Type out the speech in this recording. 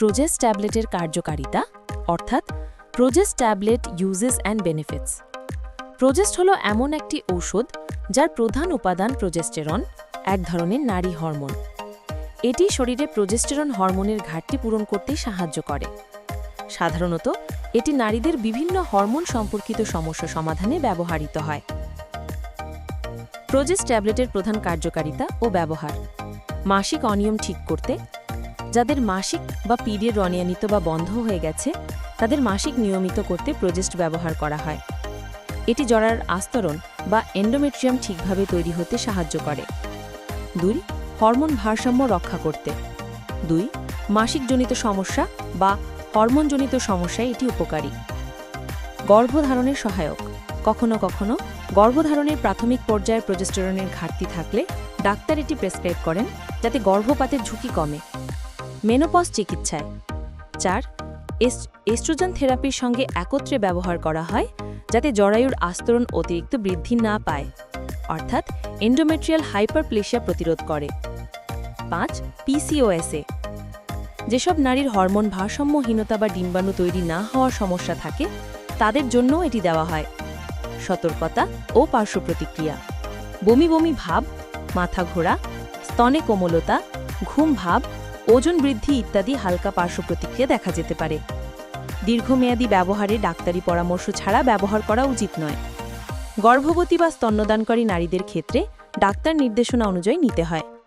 প্রোজেস ট্যাবলেটের কার্যকারিতা, অর্থাৎ Proges tablet uses and benefits Progest হলো এমন একটি ঔষধ যার প্রধান উপাদান প্রোজেস্টেরন এক ধরনের নারী হরমোন। এটি শরীরে প্রোজেস্টেরন হরমোনের ঘাটতি পূরণ করতে সাহায্য করে। সাধারণত, এটি নারীদের বিভিন্ন হরমোন সম্পর্কিত সমস্যা সমাধানে ব্যবহৃত হয়। প্রোজেস ট্যাবলেটের প্রধান কার্যকারিতা ও ব্যবহার। মাসিক অনিয়ম ঠিক করতে যাদের মাসিক বা পিরিয়ড অনিয়মিত বা বন্ধ হয়ে গেছে, তাদের মাসিক নিয়মিত করতে প্রজেস্ট ব্যবহার করা হয়। এটি জরার আস্তরণ বা এন্ডোমেট্রিয়াম ঠিকভাবে তৈরি হতে সাহায্য করে। দুই, হরমোন ভারসাম্য রক্ষা করতে। দুই, মাসিকজনিত সমস্যা বা হরমোনজনিত সমস্যায় এটি উপকারী। গর্ভধারণের সহায়ক। কখনো কখনো গর্ভধারণের প্রাথমিক পর্যায়ে প্রজেস্টেরনের ঘাটতি থাকলে ডাক্তার এটি প্রেসক্রাইব করেন যাতে গর্ভপাতের ঝুঁকি কমে। মেনোপজ চিকিৎসায়। চার, এস- এস্ট্রোজেন থেরাপির সঙ্গে একত্রে ব্যবহার করা হয় যাতে জরায়ুর আস্তরণ অতিরিক্ত বৃদ্ধি না পায়, অর্থাৎ এন্ডোমেট্রিয়াল হাইপারপ্লেশিয়া প্রতিরোধ করে। পাঁচ পিসিওএসএ যেসব নারীর হরমোন ভারসাম্যহীনতা বা ডিম্বাণু তৈরি না হওয়ার সমস্যা থাকে, তাদের জন্য এটি দেওয়া হয়। সতর্কতা ও পার্শ্ব প্রতিক্রিয়া। বমি বমি ভাব, মাথা ঘোরা, স্তনে কোমলতা, ঘুম ভাব ওজন বৃদ্ধি ইত্যাদি হালকা পার্শ্ব প্রতিক্রিয়া দেখা যেতে পারে। দীর্ঘমেয়াদী ব্যবহারে ডাক্তারি পরামর্শ ছাড়া ব্যবহার করা উচিত নয়। গর্ভবতী বা স্তন্যদানকারী নারীদের ক্ষেত্রে ডাক্তার নির্দেশনা অনুযায়ী নিতে হয়।